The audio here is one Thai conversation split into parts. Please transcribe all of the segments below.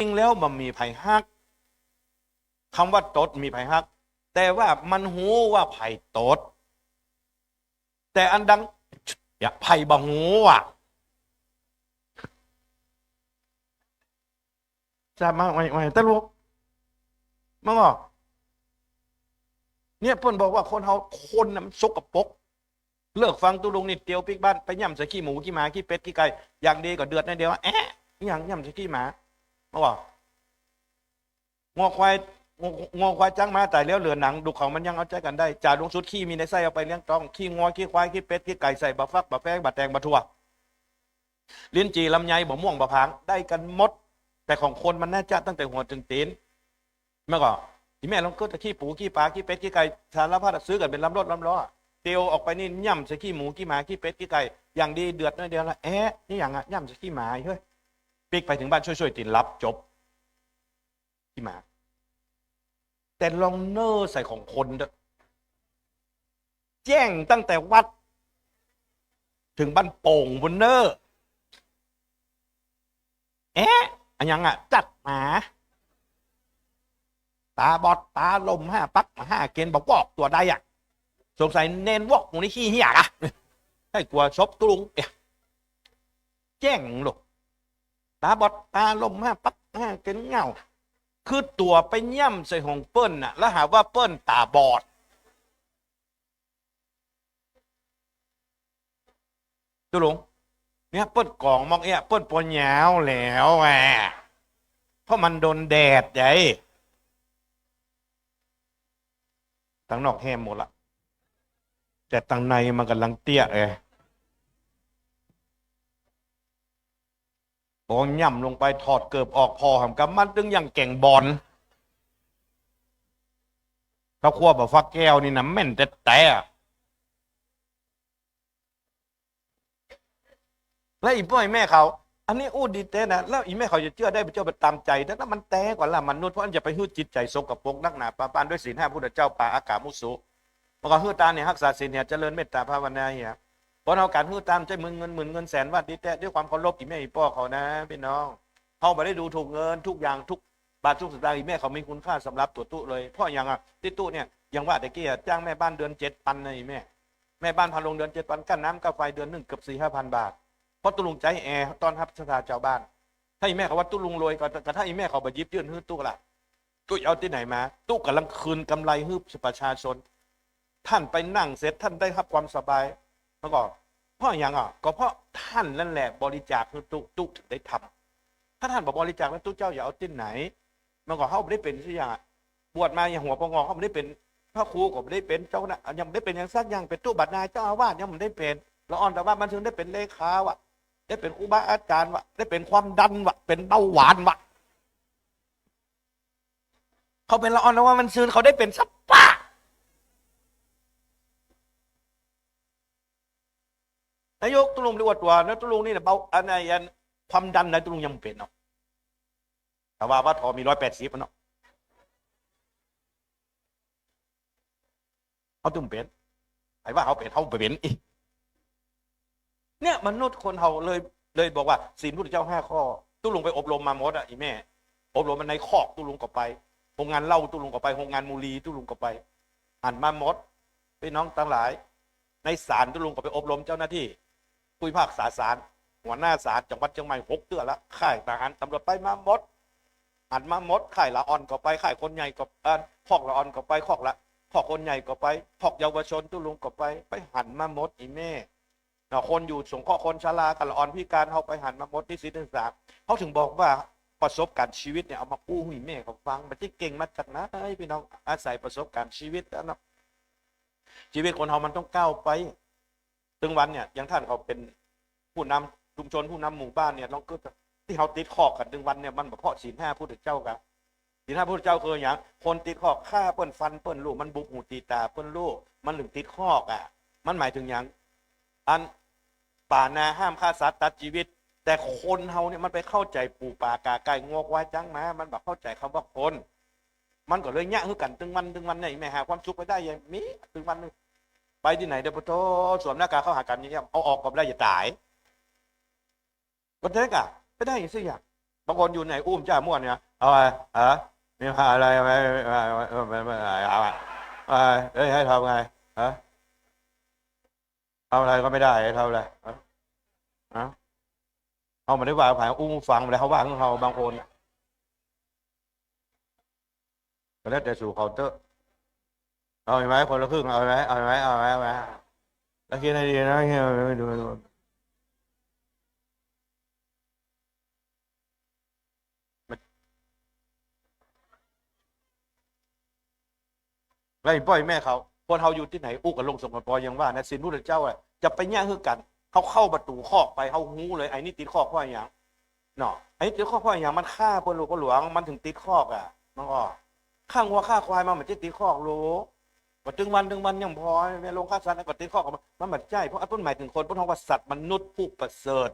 จริงแล้วมันมีไผ่ฮักคำว่าตดมีไผ่ฮัก แต่ว่ามันหูว่าไผ่ตด แต่อันดังอย่าไผ่บะหูอะจะมาไม่ไม่ตลกมั้งอะเนี่ยเพื่อนบอกว่าคนเขาคนน่ะมันสกปก เลิกฟังตุลุงนิดเดียวปิกบ้าน ไปย่ำใส่ขี้หมูขี้หมาขี้เป็ดขี้ไก่อย่างดีก็เดือดในเดียวแอะอย่างย่ำใส่ขี้หมา มื่อวางอควายงองอควายจ้างมาแต่แล้วเหลือหนังดูเขามันยังเอาใจกันได้จ่าลงสุดขี้มีในไส้เอาไปเลี้ยงต้องขี้งอขี้ควายขี้เป็ดขี้ไก่ใส่บะฟักบะแป้งบะแตงบะทั่วลิ้นจีลำไยบะม่วงบะพร้างได้กันหมด แต่ของคนมันน่าจะตั้งแต่หัวถึงตีนเมื่อก่อนที่แม่ลองก็จะขี้ปูขี้ปลาขี้เป็ดขี้ไก่สารพัดซื้อกันเป็นลำรถลำล้อเตียวออกไปนี่ย่ำใส่ขี้หมูขี้หมาขี้เป็ดขี้ไก่อย่างดีเดือดน้อยเดียวละแอะนี่อย่างอะย่ำใส่ขี้หมาเฮ้ย ปิกไปถึงบ้านช่วยๆตินรับจบขี้หมาแต่ลองเนอร์ใส่ของคนเด้อแจ้งตั้งแต่วัด ถึงบ้านโป่งบนเนอร์เอ๊ะอันยังอะ จัดหมาตาบอดตาลมห้าปักห้าเกณฑ์บอกวอกตัวใดอะสงสัยเน้นวอกหมูนี่ขี้เหี้ยอะให้กลัวชบตุลุงแจ้งลูก ตาบอดตาลมห้าปักห้าเกณฑ์เงาคือตัวไปย่ำใส่ของเปิ้ลน่ะ แล้วหาว่าเปิ้ลตาบอด ตุลงเนี่ยเปิ้ลกล่องมองเอะเปิ้ลปนยาวแล้วแหวเพราะมันโดนแดดไงตั้งนอกแห้มหมดละแต่ตั้งในมันกำลังเตี้ยเอ บอย่างย่ำลงไปถอดเกือบออกพอหำกับมันตึงอย่างเก่งบอลข้าวคั่วแบบฟักแก้วนี่นะแม่นแต่แต่แล้วอีพ่อไอ้แม่เขา อันนี้อู้ดีเต้นะแล้วอีแม่เขาจะเชื่อได้ไปเจ้าไปตามใจแต่ถ้ามันแต้กว่าละมันุษย์เพราะอันจะไปหื้อจิตใจสกปรกนักหนาปาปานด้วยศีลห้าพุทธเจ้าป่าอากาศมุสุมื่อก่อนหื้อตาเนี่ยรักษาศีลเนี่ยเจริญเมตตาภาวนาเหีย เพราะเอาการหื้อตามใจมึงเงินหมื่นเงินแสนว่าดีแต่ด้วยความเคารพอีแม่อีพ่อเขานะพี่น้องเขาไม่ได้ดูถูกเงินทุกอย่างทุกบาททุกสตางค์อีแม่เขามีคุณค่าสำหรับตัวตู้เลยพราะอย่างอะที่ตู้เนี่ยอย่างว่าแต่กี้จ้างแม่บ้านเดือนเจ็ดพันนะอีแม่แม่บ้านพาลงเดือนเจ็ดพันกั้นน้ำกับไฟเดือนหนึ่งเกือบสี่ห้าพันบาทเพราะตุลุงใจแอร์ตอนรับสถาเจ้าบ้าน ถ้าอีแม่เขาว่าตุลุงรวยก็แต่ถ้าอีแม่เขาไปยิบยื่นฮื้อตู้ละตู้เอาที่ไหนมา ตู้กำลังคืนกำไรฮื้อประชาชน ท่านไปนั่งเสร็จท่านได้รับความสบาย เมื่อก่อนเพราะอย่างอะก็เพราะท่านนั่นแหละบริจาคฮื้อตู้ตู้ถึงได้ทำถ้าท่านบอกบริจาคแล้วตู้เจ้าอย่าเอาที่ไหนเมื่อก่อนเขาไม่ได้เป็นสักอย่างบวชมาอย่างหัวปงอเขาไม่ได้เป็นพระครูก็ไม่ได้เป็นเจ้าหน้ายังไม่ได้เป็นอย่างสักอย่างเป็นตู้บัตรนายเจ้าอาวาสยังไม่ได้เป็นแล้วอ่อนแต่ว่ามันถึงได้เป็นเลขาวะได้เป็นครูบาอาจารย์วะได้เป็นความดันวะเป็นเบาหวานวะเขาเป็นละอ่อนแล้วว่ามันซื้อเขาได้เป็นสัปปะ นายกตุลุงดีกว่าตัวนะตุลุงนี่เนะเบาอันไหนอันความดันนะตุลุงยังเป็นเนาะแต่ว่าว่าทอมีร้อยแปดสิบเนาะเขาตุ่มเป็นไอ้ว่าเขาเป็นเขาไปเป็นอีกเนี่ยมนุษย์คนเราเลยเลยบอกว่าศีลพุทธเจ้าห้าข้อตู้ลุงไปอบรมมาหมดอะอีแม่ อบรมมันในคอกตู้ลุงก็ไปโรงงานเหล้าตู้ลุงก็ไปโรงงานมูลีตู้ลุงก็ไปอ่านมาหมดพี่น้องทั้งหลาย ในศาลตู้ลุงก็ไปอบรมเจ้าหน้าที่ ผู้พิพากษาศาลหัวหน้าศาลจังหวัดเชียงใหม่หกเดือนละค่ายทหารตำรวจไปมาหมดอ่านมาหมดค่ายละอ่อนก็ไปค่ายคนใหญ่ก็อ่อคอกละอ่อนก็ไปคอกละคอกคนใหญ่ก็ไปคอกเยาวชนตู้ลุงก็ไป ไปหันมาหมดอีแม่เนาะคนอยู่สงเคราะห์คนชรากันละอ่อนพิการเขาไปหันมาหมดที่ศิลศึกษาเขาถึงบอกว่าประสบการณ์ชีวิตเนี่ยเอามากู้ให้แม่เขาฟังมันที่เก่งมาจากไหนพี่น้องอาศัยประสบการณ์ชีวิตนะชีวิตคนเรามันต้องก้าวไป ถึงวันเนี่ยย่างท่านเขาเป็นผู้นำชุมชนผู้นำหมู่บ้านเนี่ยลองก็ที่เขาติดขอกันถึงวันเนี่ยมันเพราะศีลห้าพุทธเจ้ากันศีลห้าพุทธเจ้าคืออย่างคนติดข้อฆ่าเปิ้นฟันเปิ้นลูกมันบุกหูตีตาเปิ้นลูกมันถึงติดข้ออะ มันหมายถึงอย่างอันป่านาห้ามฆ่าสัตว์ตัดชีวิต แต่คนเฮาเนี่ยมันไปเข้าใจปูป่ากาไก่งอกวายจังมามันแบบเข้าใจคำว่าคน มันก็เลยแย่คือกันตึงวันตึงวันไหนแม่หาความสุขไปได้ยังมีตึงวันนึง ไปที่ไหนเดี๋ยวพอโตสวมหน้ากากเข้าหากันอย่างเงี้ยเอาออกก็ไม่ได้อย่าตายวันนี้กะไม่ได้อย่างสิอย่างบางคนอยู่ไหนอุ้มจ้าม่วนเนี่ยเอาไปฮะมีพาอะไรไหมไม่ไม่ไม่ไม่ไม่เอาไปเอาไปเอ้ยให้ทำไงฮะทำอะไรก็ไม่ได้ให้ทำอะไรฮะเอามาได้ว่าผ่านอุ้มฟังมาแล้วเขาว่าของเขาบางคนก็แล้วแต่สู่เขาเตอะ เอาไหมคนละครึ่งเอาไหมเอาไหมเอาไหมเอาไหมแล้วคิดให้ดีนะคิดไม่ดูไม่ดูไล่ปล่อยแม่เขาคนเขาอยู่ที่ไหนอู้กับลงสมกับปอยังว่านะสินพุทธเจ้าอะจะไปแย่งคือกัน เขาเข้าประตูคอกไปเขาหูเลยไอ้นี่ติดคอกเพราะอย่างเนาะไอ้นี่ติดคอกเพราะอย่างมันฆ่าคนหลวงหลวงมันถึงติดคอกอะมันก็ข้างวัวข้าควายมาเหมือนจะติดคอกรู้ ว่าถึงวันถึงวันยังพอแม่ลงฆ่าสัตว์ก็ติดคอกมันมันมือนใจเพราะอันต้นหมายถึงคนเพราะท้องว่าสัตว์มนุษย์ผู้ประเสริฐ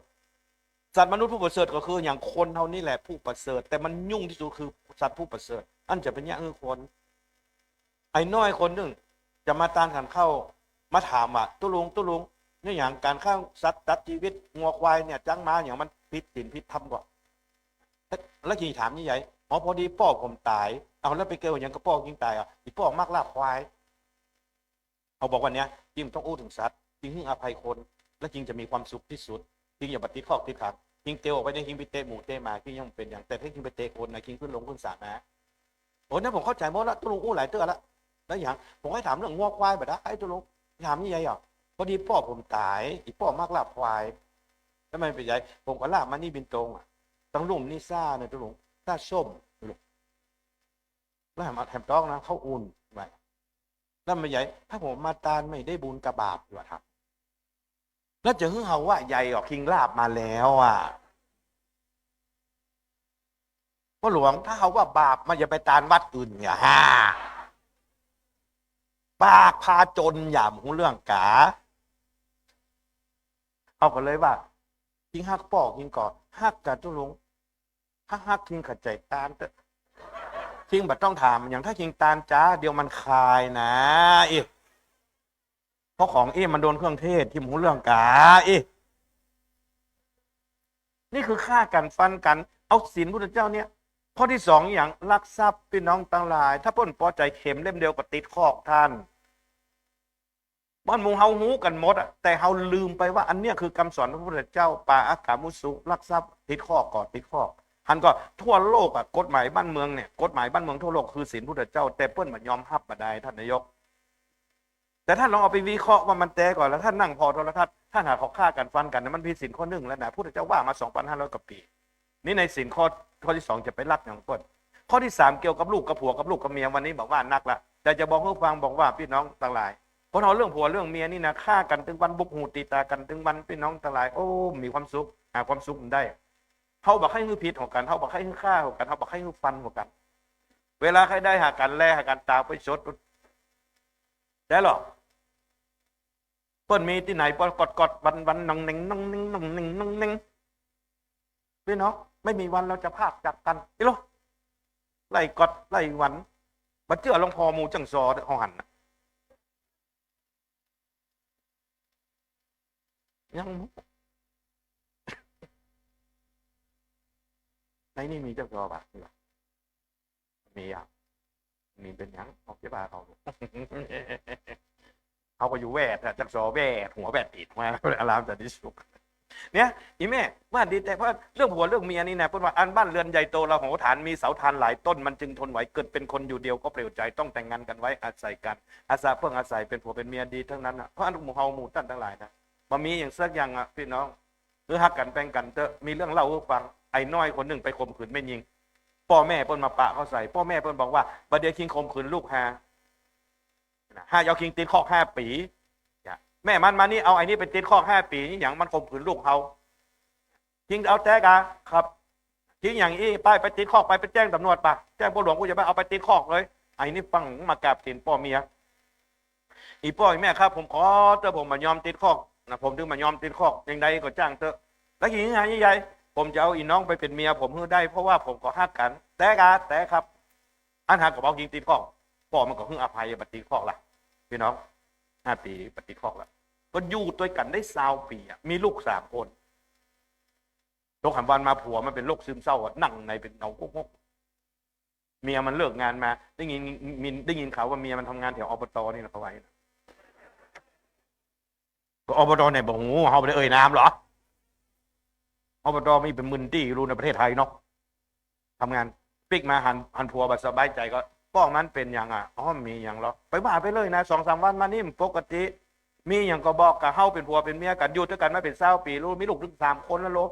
สัตว์มนุษย์ผู้ประเสริฐก็คืออย่างคนเท่านี้แหละผู้ประเสริฐ แต่มันยุ่งที่สุดคือสัตว์ผู้ประเสริฐ อันจะเป็นย่างคือคน ไอ้น้อยคนหนึ่งจะมาตามขันเข้า มาถามว่าตุลุงตุลุงเนี่ยอย่างการข้าสัตว์ตัดชีวิตงัวควายเนี่ยจังมาอย่างมันพิษสินพิษทำกว่าแล้วกี่ถามนี่ใหญ่อ๋อพอดีพ่อผมตาย เอาแล้วไปเกิดอย่างกับพ่อยิงตายอะอีพ่อมากลาบควาย เขาบอกวันเนี้ยจริงต้องอู้ถึงสัตว์จริงให้อภัยคน และจริงจะมีความสุขที่สุดจริงอย่าปฏิข้อติดขัดจริงเตียวออกไปได้จริงไปเตะหมูเตะหมาที่ยังเป็นอย่างแต่ถ้าจริงไปเตะคนนะจริงขึ้นลงขึ้นศาลนะโอ้นั่นผมเข้าใจหมดแล้วตุลุงอู้หลายเตือแล้วแล้วอย่างผมให้ถามเรื่องงอกควายแบบนั้นไอ้ตุลุงถามนี่ยังอะพอดีพ่อผมตายอีพ่อมากลาบควายแล้วมันเป็นไงผมก็ลาบมานี่บินตรงอะต้องลุ่มนี่ซ่าเนี่ยตุลุงซ่าส้มลุงแล้วแถมแถมต้องนะเข้าอุ่น แล้วมันใหญ่ถ้าผมมาตานไม่ได้บุญกระบาปอยู่ครับ แล้วจะฮึ่งเฮาว่าใหญ่ออกคิงลาบมาแล้วอะพ่อหลวงถ้าเขาว่าบาปมันอย่าไปตานวัดอื่นอย่าฮ่าปากพาจนอย่าหูเรื่องกาเอากันเลยว่าทิ้งฮักปอกทิ้งก่อนฮักกับตุลุงฮักฮักทิ้งขัดใจตานเถ อะทิ้งบัดต้องถาม อย่างถ้าทิ้งตานจ้าเดียวมันคายนะอีเพราะของเอ้มันโดนเครื่องเทศที่หูเรื่องกาอีนี่คือฆ่ากันฟันกัน เอาศีลพุทธเจ้าเนี่ยข้อที่สองอย่างลักทรัพย์พี่น้องต่างหลาย ถ้าพ้นพอใจเข็มเล่มเดียวก็ติดคอกท่านบ้านมุงเฮาหูกันหมดอะแต่เฮาลืมไปว่าอันเนี้ยคือคำสอนพระพุทธเจ้าป่าอากามุสุลักทรัพย์ติดคอกก่อนติดคอก หันก็ทั่วโลกอะกฎหมายบ้านเมืองเนี่ยกฎหมายบ้านเมืองทั่วโลกคือศีลพุทธเจ้า แต่เปิ้นมันยอมรับมาได้ท่านนายก แต่ท่านลองเอาไปวิเคราะห์ว่ามันแตก่อนแล้วท่านนั่งพอโทรทัศน์ท่านหาเขาฆ่ากันฟันกันนี่ยมันผิดศีลข้อหนึ่งแล้วนะพุทธเจ้าว่ามา2,500กว่าปี นี่ในศีลข้อข้อที่สองจะไปรักอย่างเปิ้นข้อที่สามเกี่ยวกับลูกกับผัวกับลูกกับเมียวันนี้บอกว่านักละแต่จะบอกให้ฟังบอกว่าพี่น้องต่างหลายเพราะเราเรื่องผัวเรื่องเมียนี่นะฆ่ากันถึงวันบุกหูตีตากันถึงวันพี่น้องต่างหลาย โอ้ มีความสุขหาความสุขได้ เขาบอกให้ฮือพิษของกันเขาบอกให้ฮือฆ่าของกันเขาบอกให้ฮือฟันของกัน เวลาใครได้หากันแล่หากันตาไปชดได้หรอเปิ้นมีที่ไหนเปิ้นกดกดวันวันนองเน่งนองเน่งนองเน่งนองเน่งพี่น้องไม่มีวันเราจะพากจากกันอีหรอไล่กอดไล่หวันบัดเจือหลวงพ่อมูจังซอเขาหันยัง ในนี่มีเจ้าซอปะนี่ปะมีอะมีเป็นยังออกจะบาเอาเขาก็อยู่แวดอะจักซอแวดหัวแวดติดมาอารามจะดิสุกเนี่ยอีแม่ว่าดีแต่เพราะเรื่องผัวเรื่องเมียนี่นะเพราะว่าอันบ้านเรือนใหญ่โตเราโหฐานมีเสาทานหลายต้นมันจึงทนไหวเกิดเป็นคนอยู่เดียวก็เปลี่ยวใจต้องแต่งงานกันไว้อาศัยกัน อาศัยเพื่ออาศัยเป็นผัวเป็นเมียดีทั้งนั้นอะเพราะอันหมู่เฮาหมู่ตั้นทั้งหลายนะมามีอย่างสักอย่างอะพี่น้องหรือฮักกันแป้งกันเตอะมีเรื่องเล่าให้ฟัง ไอ้น้อยคนหนึ่งไปข่มขืนไม่ยิงพ่อแม่เปิ้นมาปะเขาใส่ พ่อแม่เปิ้นบอกว่าประเดี๋ยวคิงข่มขืนลูกฮาห้าเอาคิงติดคอกห้าปีแม่มันมานี่เอาไอ้นี่ไปติดคอกห้าปีนี่อย่างมันข่มขืนลูกเขาจริงเอาแจ้กะครับจริงอย่างอี้ไปไปติดคอกไปไปแจ้งตำรวจปะแจ้งผู้หลวงกูจะไปเอาไปติดคอกเลยไอ้นี่ฟังมากราบตีนพ่อเมียอีพ่ออีแม่ครับ ผมขอเตอผมมายอมติดคอกนะผมถึงมายอมติดคอกยังไงก็จ้างเตอะแล้วอย่างนี้ไงใหญ่ ผมจะเอาอีน้องไปเป็นเมียผมเพื่อได้เพราะว่าผมก็ฮักกัน แต่กะแต่ครับ อันหากับเอายิงติดคอกพ่อมันก็เพิ่งอภัยปฏิคอกละพี่น้องห้าปีปฏิคอกละก็อยู่ด้วยกันได้สาวปีอะมีลูกสามคนโรคหันวันมาผัวมันเป็นโรคซึมเศร้านั่งในเป็นเงากุ๊กกเมียมันเลิกงานมาได้ยินมินได้ยินข่าวว่าเมียมันทำงานแถวอบตนี่นะเขาไว้ก็อบตเนี่ยบอกโอ้โหเขาไปเอ่ยน้ำเหรอ อบตมีเป็นหมื่นที่รู้ในประเทศไทยเนาะทำงานปิกมาหันหันผัวบัดสบายใจก็ป้องนั้นเป็นอย่างอะอ๋อมีอย่างหรอไปบ้าไปเลยนะสองสามวันมานี่มปกติ มีอย่างก็บอกกับเฮาเป็นผัวเป็นเมียกันอยู่ด้วยกันมาเป็นเศร้าปีรู้มีลูกถึงสามคนแล้วลูก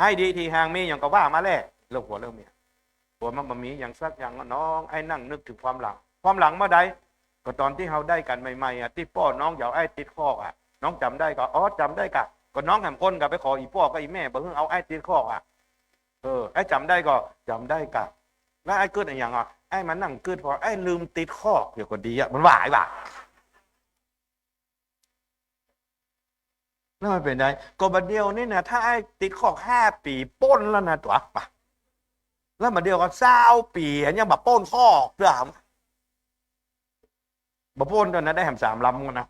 ให้ดีทีห่างมีอย่างก็ว่ามาแล้เลิกผัวเลิกเมียผัวมันบ่มีอย่างสักอย่างน้องไอ้นั่งนึกถึงความหลัง ความหลังเมื่อใดก็ตอนที่เฮาได้กันใหม่ๆอะที่พ่อน้องอยากไอ้ติดคอกอะ น้องจำได้ก็อ๋อจำได้กะ ก็น้องแหมคนกับไปขออีพ่อกับอีแม่บอกเพิ่งเอาไอ้ติดคอกอะเออไอ้จำได้ก็จำได้กะ แล้วไอ้เกิดอะไรอย่างอะไอ้มันนั่งเกิดพอไอ้ลืมติดคอกเดี๋ยวก็ดีอะมันว่าไอ้บ่านั่นมันเป็นไงก็บัดเดียวนี่นะถ้าไอ้ติดขอกห้าปีป้นแล้วนะตัวปะแล้วบัดเดียวก็เศร้าปีอันยังแบบป้นข้อกเพื่อหำบ่ป้นตอนนั้นได้แหมสามลำกันนะ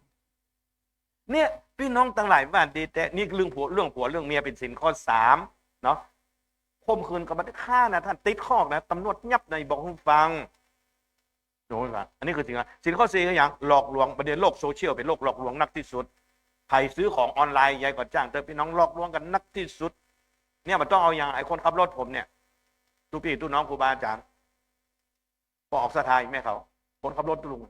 เนี่ย พี่น้องตั้งหลายบ้านดีแต่นี่เรื่องผัวเรื่องผัวเรื่องเมียเป็นสินข้อสามเนาะข่มขืนกับบัตรฆ่านะท่านติดข้อกนะตำรวจยับในบอกให้ฟังโน้นละอันนี้คือสิ่งนะสินข้อสี่ก็อย่างหลอกลวงประเด็นโลกโซเชียลเป็นโลกหลอกลวงนักที่สุดใครซื้อของออนไลน์ยายกว่าจ้างแต่พี่น้องหลอกลวงกันนักที่สุด เนี่ยมันต้องเอาอย่างไอ้คนขับรถผมเนี่ยตู้พี่ตู้น้องครูบาอาจารย์พอออกสถายแม่เขา คนขับรถตู้ลุง